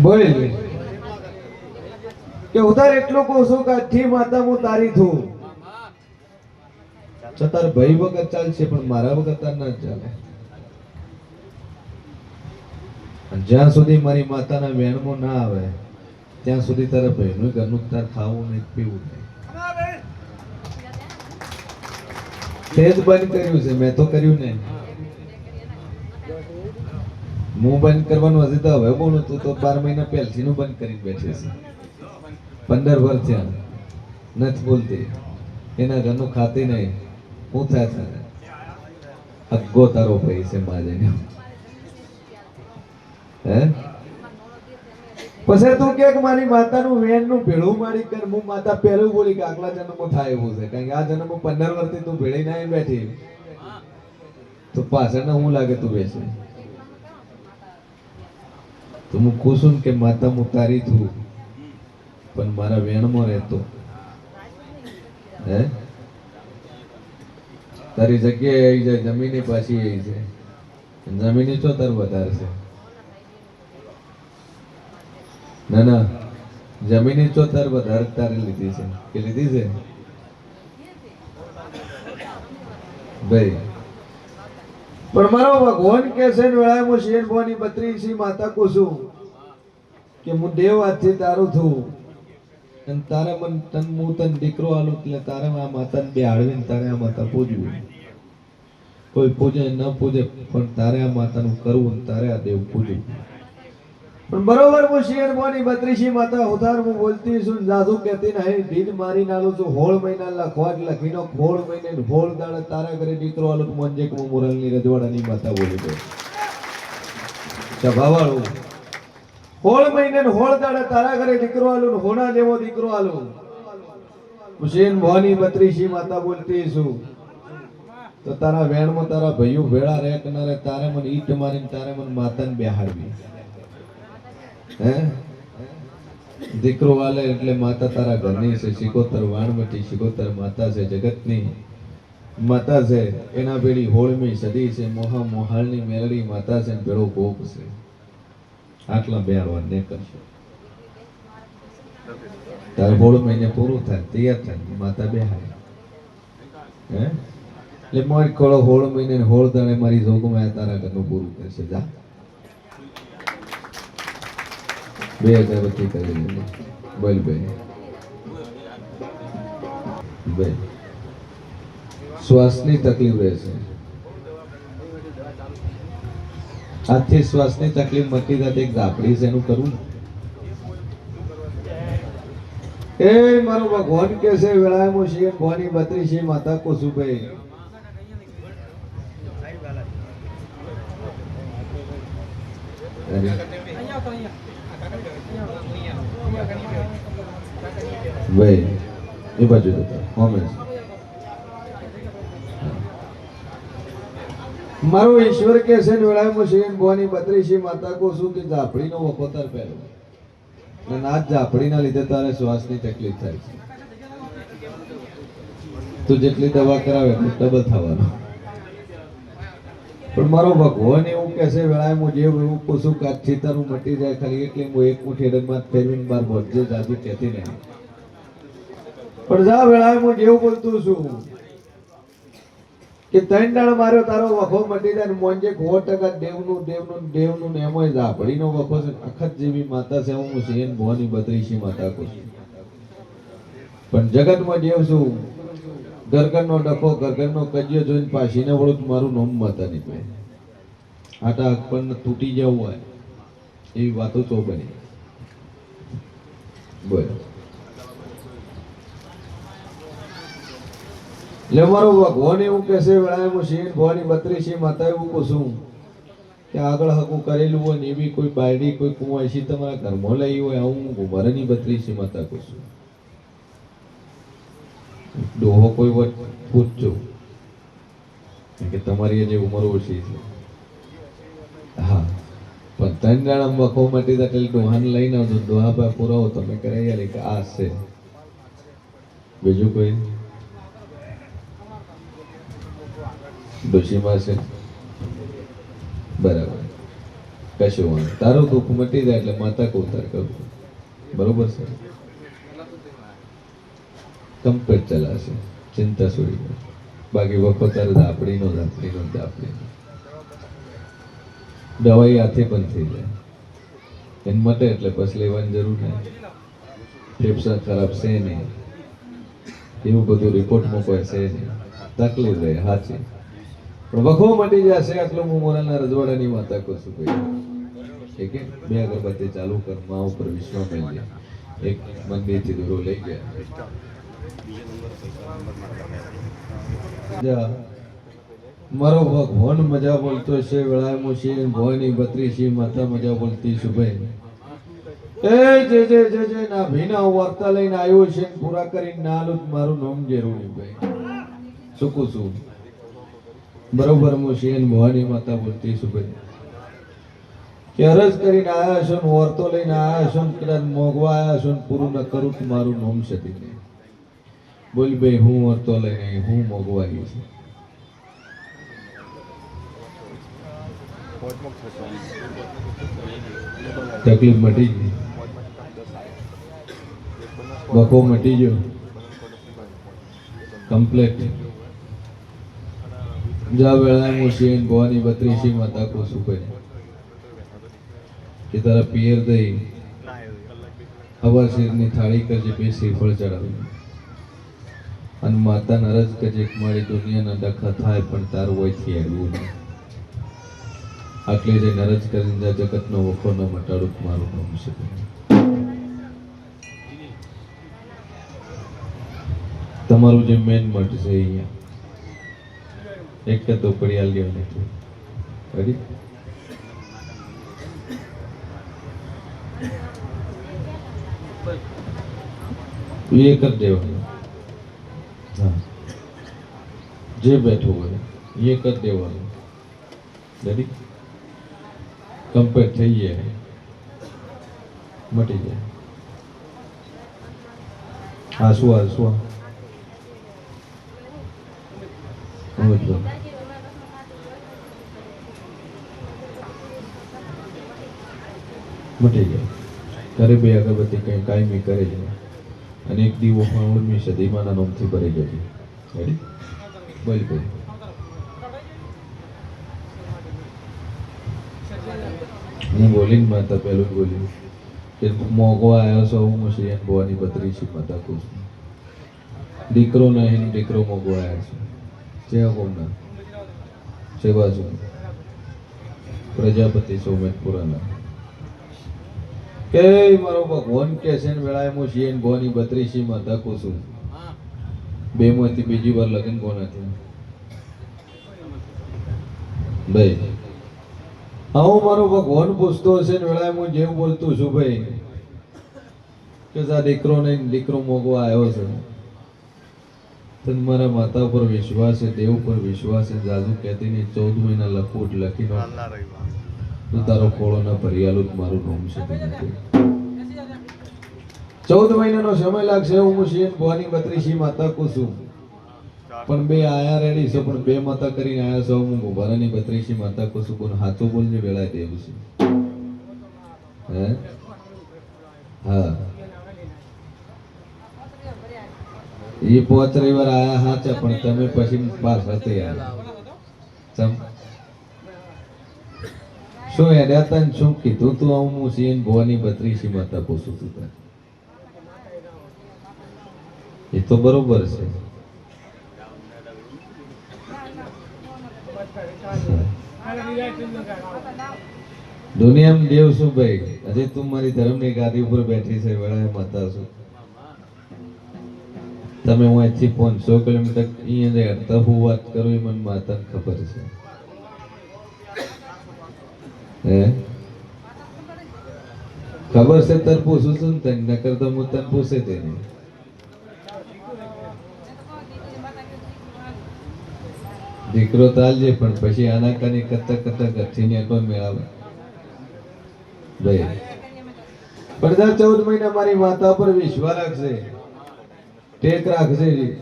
બોલ કે ઉધાર એટલું કહું છું કે અઠી માતા હું તારી થું છતાર ભાઈ વગર ચાલશે, પણ મારા વગર તાર ના ચાલે. જ્યાં સુધી મારી માતાના વેણમાં ના આવે, ત્યાં સુધી તારા ભાઈનું ઘરનું તાર ખાવું નહીં પીવું નહીં. તે જ બંધ કર્યું છે, મેં તો કર્યું નહીં. હું બંધ કરવાનું હશે તો હવે બોલું તું તો બાર મહિના પહેલથી નું બંધ કરીને બેઠી છે પંદર વર્ષ થયા. નથી બોલતી. એના ઘરનું ખાતી નહીં. હું થાય થાય અગ્ગો તારો ભાઈ છે માજે હે? પછી તું કે મારી માતાનું વેણનું ભેળું મારી કર હું માતા પહેલું બોલી કે આગલા જન્મમાં થાય એવું છે. કારણ કે આ જન્મ પંદર વર્ષથી તું ભેળી ના બેઠી. તો પાછળના હું લાગે તું બેસે? તો હું ખુશ છું કે માતા હું તારી છું. પણ મારા વેણમાં રહેતો. હે? તારી જગ્યાએ આવી જાય, જમીને પાછી આવી છે જમીને છો તાર વધારે છે? ના ના. જમીને છો તાર વધારે તારે લીધી છે? કે લીધી છે? ભાઈ પણ મારો ભગવાન કે છે વેળાએ હું શેર ભવાની બત્રીસી માતા કુસુમ કે હું દેવ હાથથી તારું થું અને તારે મન, તન, હું, તન દીકરો આલું એટલે તારે આ માતાને બે હાળવીને તારે આ માતા પૂજવું. કોઈ પૂજે, ન પૂજે, પણ તારે આ માતાનું કરવું તારે આ દેવ પૂજવું પણ બરોબર હું શેર બત્રીસી માતા ઉધાર હું બોલતી છું જાદુ કહેતી નહીં ઢીલ મારી નાલું છું, હોળ મહિના લખવા લખીનો હોળ મહિને હોળ દાડે તારા ઘરે દીકરો આલો મંજે કે મુરલની રજવાડાની માતા બોલી ગયો સભાવાળું, હોળ મહિને હોળ દાડે તારા ઘરે દીકરો આલુ હોણા જેવો દીકરો આલુ. હુસેન મોની બત્રીસી માતા બોલતી છું, તો તારા વેણમાં તારા ભાઈઓ ભેળા રહે કે રહે તારે મને ઈટ મારીને તારે મને માતાને બેહાડવી. હે? દીકરો વાલે એટલે માતા તારા ઘરની છે શિકોતર વાણવટી શિકોતર માતા છે, જગતની માતા છે, એના પેઢી હોળમી સદી છે, મોહા મોહાળની મેલડી માતા છે પેલો કોપ છે. આટલા બે આવા ને કરશો. તારે હોળ મહિને પૂરું થાય, તૈયાર થાય માતા બે હાય હે? એટલે મારી કોળો હોળ મહિને હોળ દાણે મારી જોગમાં તારા ઘરનું પૂરું કરશે. જા. બે અગરબત્તી કરી દીધું બોલ બેન બે. શ્વાસની તકલીફ રહેશે. આજથી શ્વાસની તકલીફ મટી જતી એક ઝાપડી છે, એનું કરવું એ મારો ભગવાન કે છે, વેળામાં શિવ ભવાની છે માતા કોસુભાઈ ભાઈ, એ બાજુ જતા હોમેશ મારો ઈશ્વર કે છે વેળામાં શ્રી ભવાની બત્રીસી માતા કોસુ કે ઝાપડીનો વખોતર પહેલો અને આ ઝાપડીના લીધે તારે શ્વાસની તકલીફ થાય છે. તું જેટલી દવા કરાવે ડબલ થવાનું. પણ મારો ભગવાન એવું કહે છે, વેળાએ જે એવું પૂછું કે તારું મટી જાય, ખાલી એટલે હું એક મુઠ્ઠી રંગમાં ફેરવીને બાર ભોજે જાદુ કહેતી નહીં. પણ જા વેળાએ હું જેવું બોલતું છું કે ત્રણ દાણ માર્યો તારો વખો મટી જાય મોંજે સો ટકા દેવનું દેવનું દેવનું ને એમાંય ઝાપડીનો વખો છે અખત જેવી માતા છે, હું સેન ભોની બત્રીસી માતા કહું પણ જગતમાં દેવ છું ગરગરનો ડખો ગરગનનો કજિયો જોઈને પાછીને વળું મારું નોમ માતા પે આટા અકપણ તૂટી જવું હોય, એવી વાતો તો બની. બોલ એટલે મારો ભગવાન એવું કહે છે વેળાએ હું શેર ભવાની છે માતા એવું કહું છું કે આગળ હકું કરેલું હોય ને એવી કોઈ બાયડી, કોઈ કુંવાસી તમારા ઘરમાં લઈ હોય, આવું હું ભરની બત્રી છે, માતા કહું છું ડોહો કોઈ વચ્ચે પૂછજો. કે તમારી જે ઉંમર ઓછી છે. હા. પણ ત્રણ જણા માટે એટલે ડોહાને લઈને આવજો. ડોહા પર પુરાવો તમે કરાવી કે આ છે. બીજું કોઈ? ડોશીમાં છે. બરાબર. કશું વાંધો તારું દુઃખ મટી જાય એટલે માતા કોતાર કરું. બરોબર છે? કમ્પ્લીટ ચલાશે. ચિંતા છોડી બાકી વખત તારે દાપડીનો દાપડીનો દાપડીનો. દવાઈ હાથે પણ થઈ જાય. એને મટે એટલે પછી લેવાની જરૂર નહીં. ફેફસા ખરાબ છે નહીં. એવું બધું રિપોર્ટમાં કોઈ છે નહીં. તકલીફ રહે સાચી વખો મટી જશે આટલું હું મોરાના રજવાડાની માતા કહું છું ભાઈ. ઠીક બે અગરબત્તી ચાલુ કર, મા ઉપર વિશ્વ મેળવી એક મંદિરથી દૂરો લઈ ગયા. જા. મારો ભગવાન મજા બોલતો છે વેળામાં છે ભોયની બત્રી છે માતા મજા બોલતી છું ભાઈ. એ જે જે જે જે, ના ભીના વાર્તા લઈને આવ્યો છે, પૂરા કરીને ના આલું મારું નામ જરૂરી ભાઈ. સુકું છું? બરોબર હું શેન ભવાની માતા બોલતી છું ભાઈ. કે અરજ કરીને આવ્યા છો ને વાર્તો લઈને આવ્યા છો ને કદાચ મોગવા આવ્યા છો ને પૂરું ન કરું તો મારું નોમ છે નહીં બોલ ભાઈ, હું વર્તો લઈને હું મોગવા આવી છું. તકલીફ મટી ગઈ. બકો મટી ગયો. કમ્પ્લેટ. જા વેળા હું શેન ભવાની બત્રીસી માતા કો સુપે કે તારા પિયર દઈ હવા શેરની થાળી કરજે, બે શ્રીફળ ચડાવી. અને માતા નરજ કરજે મારી દુનિયાના ડખા થાય પણ તારું વયથી આવ્યું આટલે જે નરજ કરીને જગતનો વખો ન મટાડું મારું નામ છે. તમારું જે મેન મઠ છે અહીંયા. એક તો પડી આલ્યો નથી રેડી? એ કરી દેવાનું. હા. જે બેઠો હોય એ જ દેવાનું. રેડી? કમ્પેર થઈ જાય મટી જાય આસુ આસુ મતલબ મટી જાય ત્યારે બે અગરબત્તી કંઈ કાયમી કરે છે. અને એક દીવો ઓળમી દીમાના નોમથી ભરી ગયો રેડી બોલ ભાઈ. હું બોલીને માતા પહેલું બોલ્યું કે મોગો આવ્યો છો હું મુશિયન બોવાની બત્રી છે માતા ખુશ દીકરો નહીં, દીકરો મોગો આવ્યો છે જય બાજુ. પ્રજાપતિ સોમેશપુરાના કે મારો ભગવાન કે છે ને વેળાએ હું શિયન બોવાની બત્રી છે. બે માંથી બીજી વાર લગ્ન કોના થયા. ભાઈ, હા મારો ભગવાન પૂછતો હશે ને વેળાએ હું જેવું બોલતું છું ભાઈ, કે સા દીકરો નહીં દીકરો મોગવા આવ્યો છે. તને મારા માતા ઉપર વિશ્વાસ છે દેવ ઉપર વિશ્વાસ છે જાજુ કહેતી નહીં ચૌદ મહિના લખોટ એટલે લખી નો તારો ખોળો ના ભરિયાલું મારું નામ છે. ચૌદ મહિનાનો સમય લાગશે હું મુશિયન ભવાની બત્રીસી માતા કુસુમ પણ બે આયા રેડી છે પણ બે માતા કરીને આયા છો હું મુબારાની બત્રીસી માતા કુસુમ પણ હાથું બોલજે વેળા દેવું છે. હે? હા. એ પોચ રવિવાર આયા હાચા, પણ તમે પછી પાસ હતે ચમ. શું એને તા શું કીધું તું? હું સીએન ભવાની બત્રીસી માતા પૂછું તું તને. એ તો બરોબર છે. દુનિયામાં દેવ શું ભાઈ? હજી તું મારી ધર્મની ગાદી ઉપર બેઠી છે વડા માતા છું. તમે હું અહીંથી પાંચસો કિલોમીટર અહીંયા રહેતા હું વાત કરું એ મને માતા ખબર છે. હે? ખબર છે તને પૂછું છું ને તને? નકર તો હું તને પૂછે તે નહીં. દીકરો તાલજે, પણ પછી આના કાની કરતા કરતા ગઠ્ઠીને કોઈ મેળાવે ભાઈ. બધા ચૌદ મહિના મારી માતા પર વિશ્વાસ રાખશે ટેક રાખજે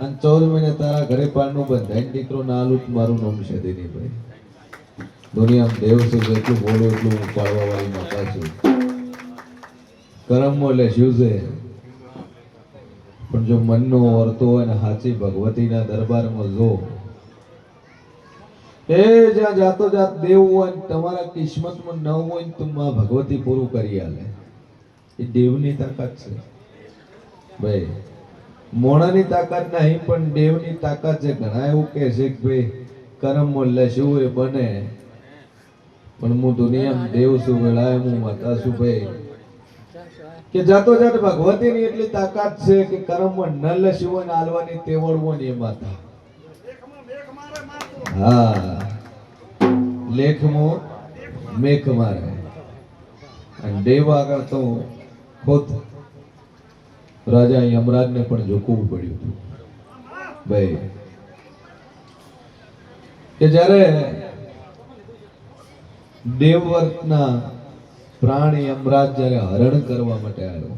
અને ચૌદ મહિને તારા ઘરે પારનું બંધાઈને દીકરો ના આલું મારું નામ છે દિનીભાઈ ભાઈ. દુનિયામાં દેવ છે જેટલું બોલું એટલું હું પાડવા વાળી માતા છું. કરમમાં એટલે શિવ છે? પણ જો મનનો વર્તો હોય ને સાચી ભગવતીના દરબારમાં જો. એ જ્યાં જાતો જાત દેવ હોય તમારા કિસ્મતમાં ન હોય ને તો માં ભગવતી પૂરું કરી આલે. એ દેવની તાકાત છે. ભાઈ મોણાની તાકાત નહીં, પણ દેવની તાકાત છે. ઘણા એવું કહે છે કે ભાઈ, કરમ એટલે શું એ બને. પણ હું દુનિયામાં દેવ છું, વેળાએ હું માતા છું ભાઈ. કે જાતો જાત ભગવતીની એટલી તાકાત છે કે કરમમાં ન લસ્યું ને આલવાની તેવડવો ને એ માતા. હા. લેખમો મેખ મારે. અને દેવ આગળ તો ખુદ રાજા યમરાજને પણ ઝૂકવું પડ્યું હતું. ભાઈ, કે જ્યારે દેવવ્રતના પ્રાણ યમરાજ જ્યારે હરણ કરવા માટે આવ્યો,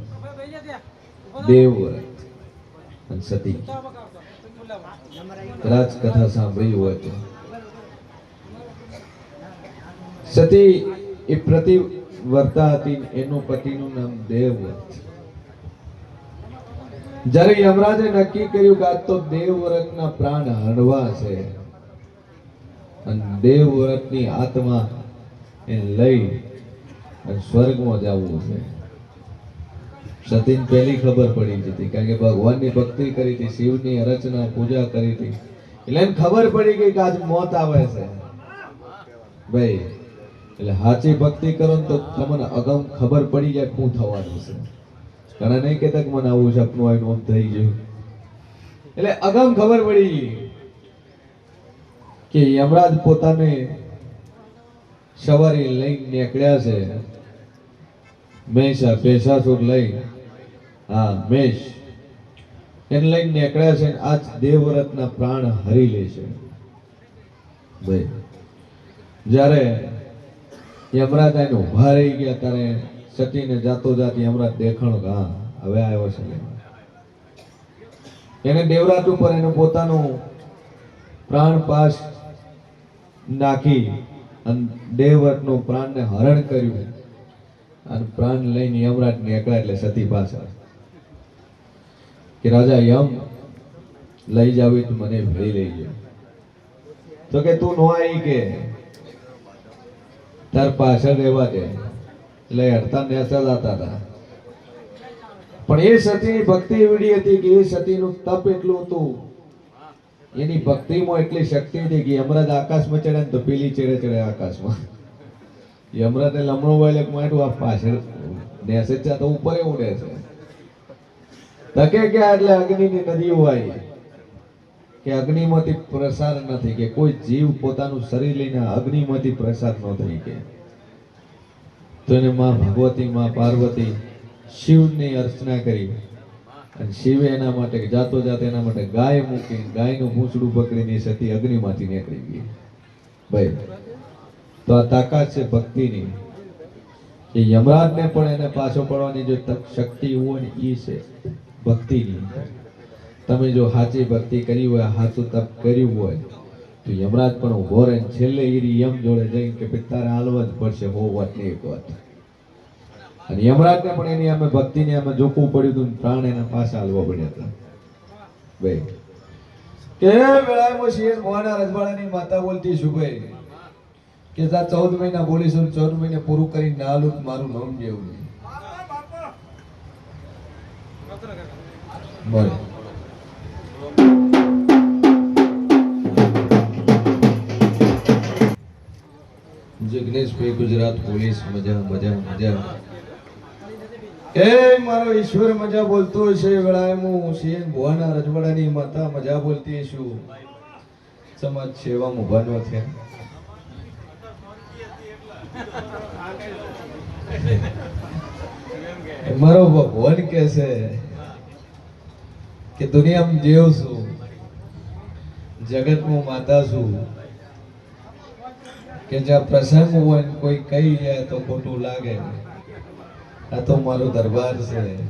દેવવ્રત અને સતી, રાજકથા કથા સાંભળી હોય તો. સતી એ પ્રતિવર્તા હતી એનું પતિનું નામ દેવવ્રત. જ્યારે યમરાજે નક્કી કર્યું કે આ તો દેવવ્રતના પ્રાણ હણવા છે, અને દેવવ્રતની આત્મા એ લઈ અને સ્વર્ગમાં જવું છે. સતીન પહેલી ખબર પડી હતી કારણ કે ભગવાનની ભક્તિ કરી હતી, શિવની અર્ચના પૂજા કરી હતી. એટલે એને ખબર પડી ગઈ કે આજ મોત આવે છે. ભાઈ, એટલે સાચી ભક્તિ કરો તો તમને અગમ ખબર પડી જાય શું થવાનું છે. ઘણા નહીં કે તક મને આવું સપનું હોય નોંધ થઈ ગયું. એટલે અગમ ખબર પડી કે યમરાજ પોતાને સવારી લઈને નીકળ્યા છે. મેષા પેશાસુર લઈ. હા, મેષ. એને લઈને નીકળ્યા છે આજ દેવવ્રતના પ્રાણ હરી લે છે. ભાઈ જ્યારે યમરાજ એને ઊભા રહી ગયા ત્યારે સતીને જાતો જાતી હમણાં દેખણ હા, હવે આવ્યો છે. એને દેવરાત ઉપર એનું પોતાનું પ્રાણ પાસ નાખી અને દેવવ્રતનું પ્રાણને હરણ કર્યું. અને પ્રાણ લઈને યમરાજ નીકળ્યા એટલે સતી પાછળ. કે રાજા, યમ, લઈ જાવી તું મને ભરી લઈ ગયો. તો કે તું નો આવી કે, તાર પાછળ રહેવા દે. એટલે હડતા નેસા જતા હતા. પણ એ સતીની ભક્તિ એવડી હતી કે એ સતીનું તપ એટલું હતું. એની ભક્તિમાં એટલી શક્તિ હતી કે યમરાજ આકાશમાં ચડે ને તો પેલી ચડે ચડે આકાશમાં. યમરાજને લમણો હોય એટલે માટું આ પાછળ નેસે ચા તો ઉપર એવું છે તકે ગયા એટલે અગ્નિની નદીઓ આવી. કે અગ્નિમાંથી પ્રસાર નથી, કે કોઈ જીવ પોતાનું શરીર લઈને અગ્નિમાંથી પ્રસાર ન થઈ કે. તો એને માં ભગવતી માં પાર્વતી શિવની અર્ચના કરી. અને શિવે એના માટે જાતો જાતે એના માટે ગાય મૂકી ગાયનું પૂંછડું પકડીને સતી અગ્નિમાંથી નીકળી ગઈ. ભાઈ, તો આ તાકાત છે ભક્તિની. એ યમરાજને પણ એને પાછો પડવાની જો તક શક્તિ હોય ને એ છે ભક્તિની. તમે જો સાચી ભક્તિ કરી હોય, સાચું તપ કર્યું હોય તો યમરાજ પણ ઊભો રહે છેલ્લે ઈરી યમ જોડે જઈને કે તારે હાલવા જ પડશે, હો, વાત નહીં વાત. અને યમરાજને પણ એની અમે ભક્તિને અમે જોખવું પડ્યું હતું પ્રાણ એના પાસે હાલવા પડ્યા હતા. ભાઈ, કે વેળામાં શિર મોહના રજવાડાની માતા બોલતી શું ભાઈ, કે તા ચૌદ મહિના બોલીશું ચૌદ મહિને પૂરું કરીને ના આલું મારું નામ જેવું બોલ. જિગ્નેશભાઈ ગુજરાત પોલીસ, મજા મજા મજા. એ મારો ઈશ્વર મજા બોલતો છે વેળાએ હું સીએન ભુવાના રજવાડાની માતા મજા બોલતી છું. સમાજ સેવા ઉભાનો છે મારો ભગવાન કે છે કે દુનિયામાં જેવ છું, જગતમાં માતા છું. કે જ્યાં પ્રસંગ હોય કોઈ કહી જાય તો ખોટું લાગે. આ તો મારો દરબાર છે.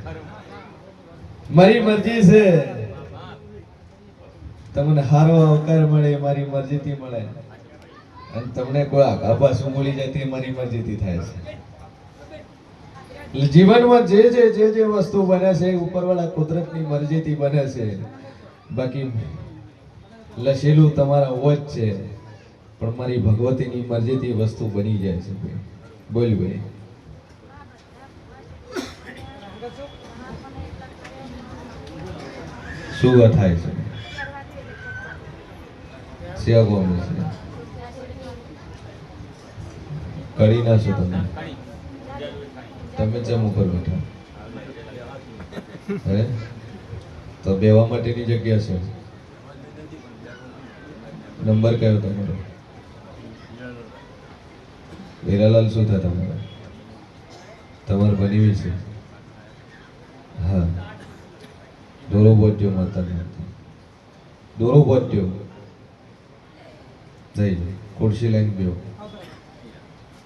મારી મરજી છે. તમને હારો અવકાર મળે, મારી મરજીથી મળે. અને તમને કોઈ આગા પાછું મળી જાય તે મારી મરજીથી થાય છે. જીવનમાં જે જે જે જે વસ્તુ બને છે એ ઉપરવાળા કુદરતની મરજીથી બને છે. બાકી લસેલું તમારા ઓજ છે. પણ મારી ભગવતીની મરજીથી વસ્તુ બની જાય છે બોલ ભાઈ શું થાય છે? સેવા કોણ છે. કરી ના છો તમે. તમે જેમ ઉપર બેઠા? હે? તો બેવા માટેની જગ્યા છે. નંબર કયો તમારો? હીરાલાલ શું થાય તમારે તમારે બની છે? હા. દોરો બોધ્યો માતાને દોરો બોધ્યો જઈ ખુરશી લઈને બેહો.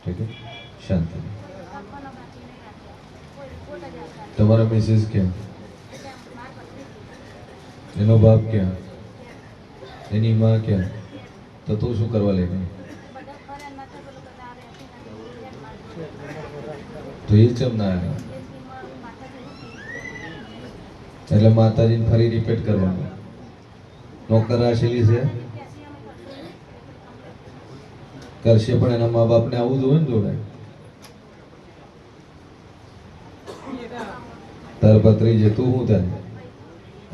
ઠીક શાંતિ. તમારા મિસિસ ક્યાં? એનો બાપ ક્યાં? એની માં ક્યાં? તો તું શું કરવા લઈ તો એ ચમ ના આવ્યા એટલે માતાજીને ફરી રિપીટ કરવાનું. નોકર રાખેલી છે. કરશે પણ એના મા બાપને આવું જોઈએ ને જોડે. તાર પત્રી છે, તું શું થાય?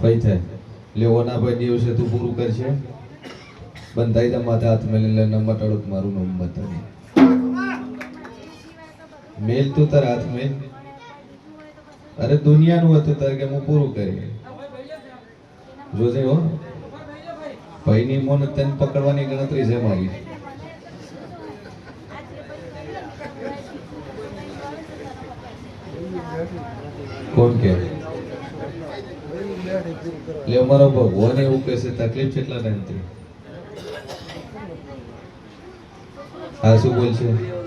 ફઈ થાય. લેવાના ભાઈ દિવસે તું પૂરું કરશે? બંધાઈ તા માથે હાથ મેલી લઈને ટાળું મારું નામ બતાવી મેલ તું તાર હાથ મેલ અરે દુનિયાનું હતું તારે કે હું પૂરું કરી. જોજે હો. ભાઈની મોન તને પકડવાની ગણતરી છે મારી. કોણ કે? લે અમારો ભગવાન એવું કહે છે, તકલીફ કેટલા ટાઈમથી હા, શું બોલશે?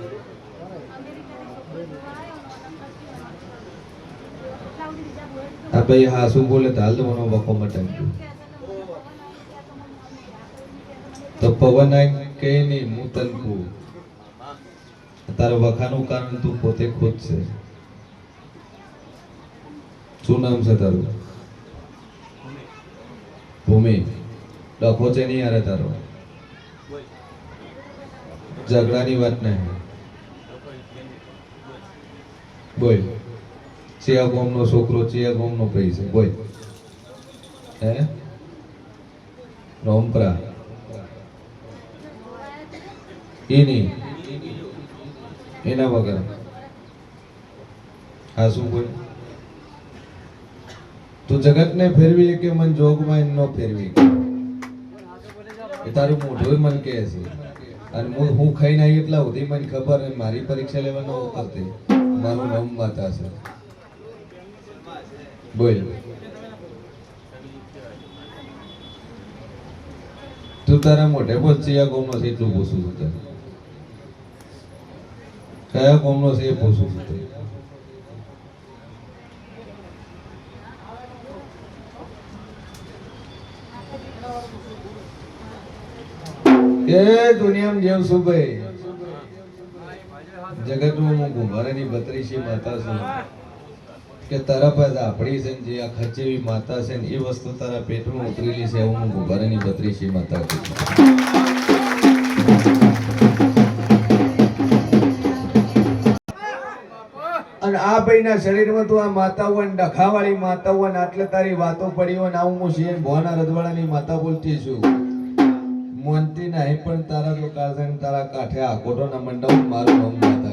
આ ભાઈ હા શું બોલે તો હાલ મને વખો મટન તો પવન કે નહીં હું તનકુ તારા વખાનું કારણ તું પોતે ખુદ છે શું નામ છે તારું ભૂમિ ડખો છે નહીં યારે તારો ઝઘડાની વાત નહીં બોલ ચિયા ગોમનો છોકરો ચિયા ગોમનો ભાઈ છે, બોલ. હે? રોમપરા. એની એના વગર. હા, શું બોલ? તું જગતને ફેરવી કે મન જોગમાં ન ફેરવી? એ તારું મોઢું મન કહે છે. અને હું હું ખાઈને આવી એટલા સુધી મને ખબર મારી પરીક્ષા લેવાનો કરતી મારું નામ માતા છે. બોલ તું તારા મોઢે બોલ આ કોમનો છે એટલું પૂછું છું તને કયા કોમનો છે એ પૂછું છું તને એ દુનિયામાં જેવ છું ભાઈ જગતમાં હું કુંભારની બત્રીસી માતા છું કે તારા પાસે આપણી છે જે આ ખચેવી માતા છે ને એ વસ્તુ તારા પેટમાં ઉતરેલી છે હું કુંભારની બત્રીસી માતા છું. અને આ ભાઈના શરીરમાં તું આ માતા હોય ડખાવાળી માતા હોય આટલે તારી વાતો પડી હોય ને આવું હું છીએ ભોના રજવાડાની માતા બોલતી છું. મોનતી નહીં પણ તારા તો કાળઝાને તારા કાંઠે આકોટો ના મંડપ મારું નામ માતા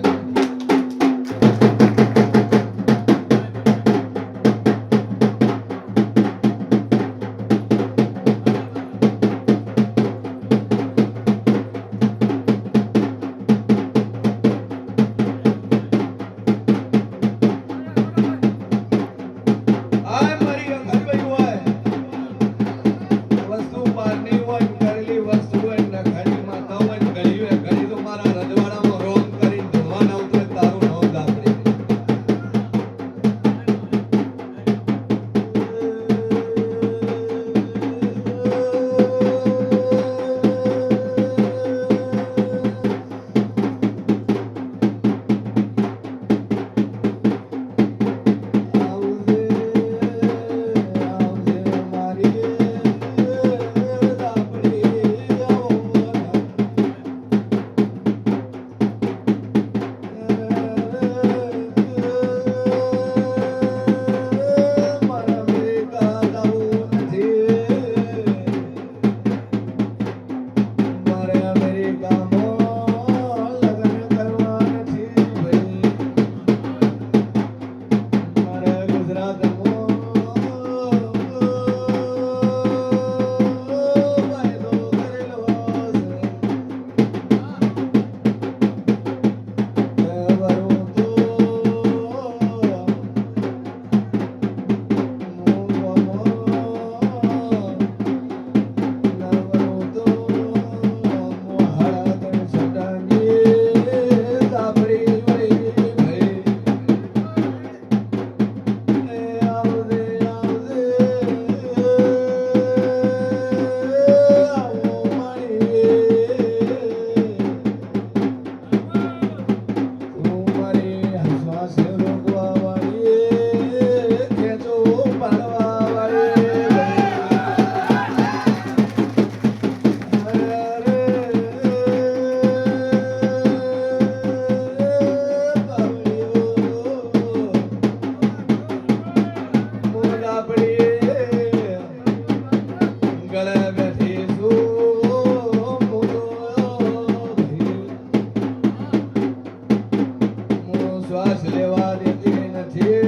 શ્વાસ લેવા લેવાની નથી.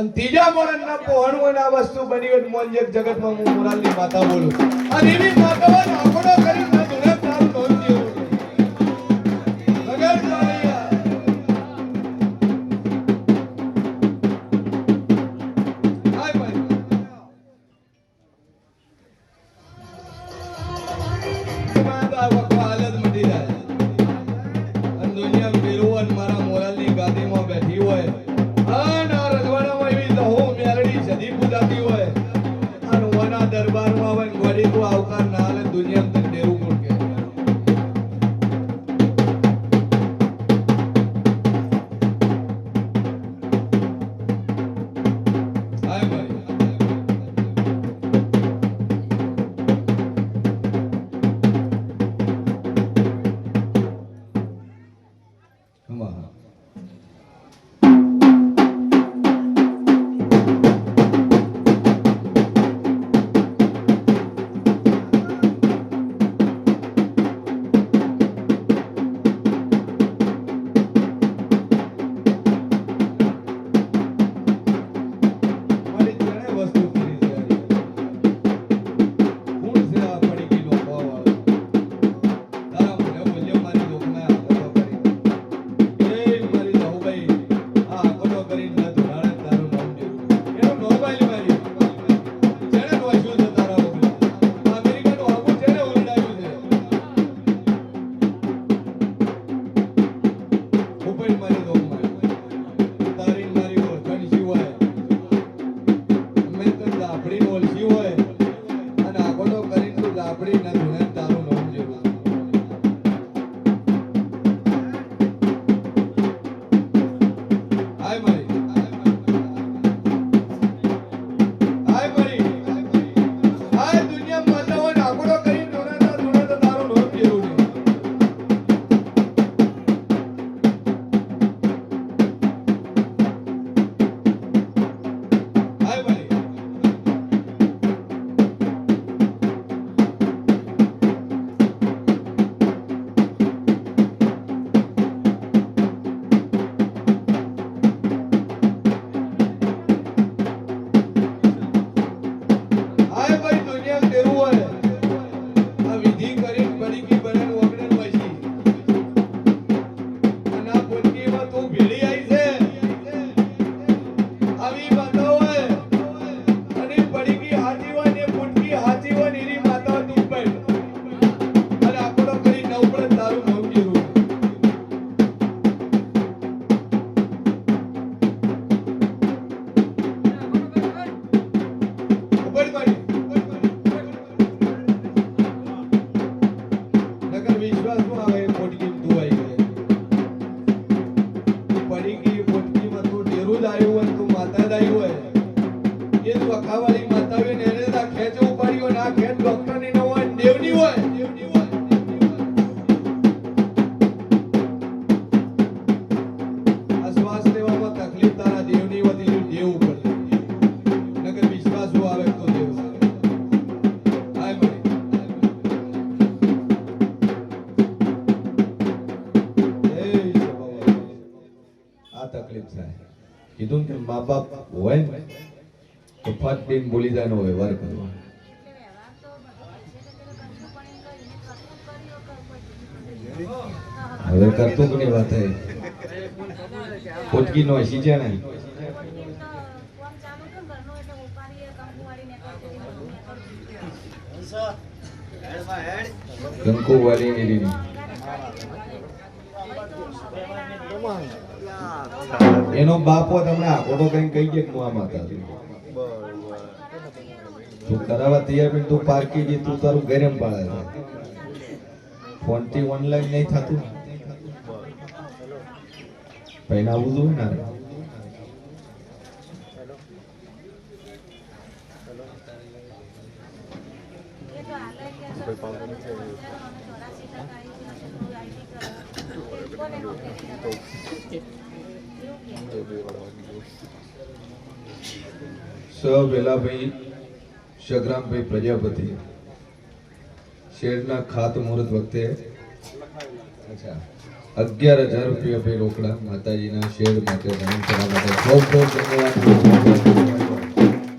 અને ત્રીજા મોડન ના પહોણું અને આ વસ્તુ બની હોય મોન જગતમાં હું મોરાલની માતા બોલું અને એવી માતા આંકડો manipulativo. ખાવાની માતાવીને એને ખેંચવું પડ્યું ના પોટકી નો સીજે છે ને કંકુ ની દીદી. એનો બાપો તમને આકોટો કઈ કહી દે હું આ માતા તું કરાવવા તૈયાર પણ તું પાર્કી તું તારું ગરમ પાડે ફોનથી ઓનલાઈન નહીં થતું. પહેરાવું જોઈએ ને સ વેલાભાઈ શગ્રામભાઈ પ્રજાપતિ. શેરના ખાત મુહૂર્ત વખતે? અચ્છા. અગિયાર હજાર રૂપિયા રોકડા. માતાજીના શેર માટે રનિંગ કરવા માટે. ખૂબ ખૂબ ધન્યવાદ.